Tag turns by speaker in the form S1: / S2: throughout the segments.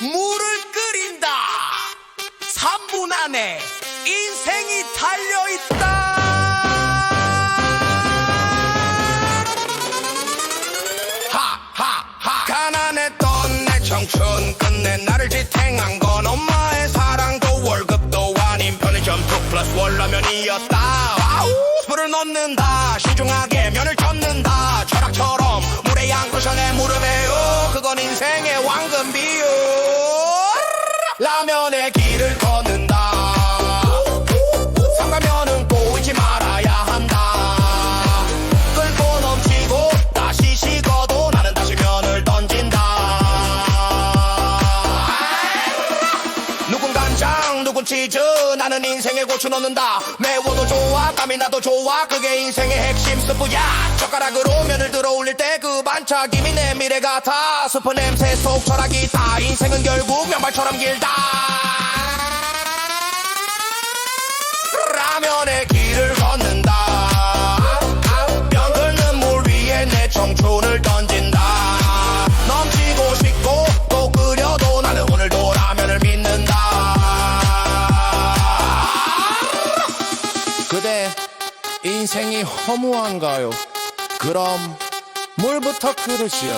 S1: 물을 끓인다. 3분 안에 인생이 달려있다.
S2: 하하하 가난했던 내 청춘 끝내 나를 지탱한 건 엄마의 사랑도 월급도 아닌 편의점 2 플러스 월라면이었다. 와우. 술을 넣는다. 시중하게 면을 쳤는다. 인생의 황금 비율. 라면에 길을 걷는다. 삼가면은 꼬이지 말아야 한다. 끓고 넘치고 다시 식어도 나는 다시 면을 던진다. 누군 간장 누군 치즈 나는 인생에 고추 넣는다. 매워도 좋아 땀이 나도 좋아 그게 인생의 핵심 스프야. 젓가락으로 면을 들어 올릴 때 그 반짝임이 내 미래 같아 스프 냄새 속 철학이 다 인생은 결국 면발처럼 길다. 라면에 길을 걷는다. 면 끓는 물 위에 내 청춘을 던진다. 넘치고 싶고 또 끓여도 나는 오늘도 라면을 믿는다. 그대 인생이 허무한가요? 그럼 물부터 끓으시오?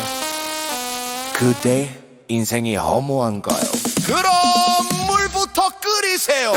S2: 그대 인생이 허무한가요? 그럼 물부터 끓이세요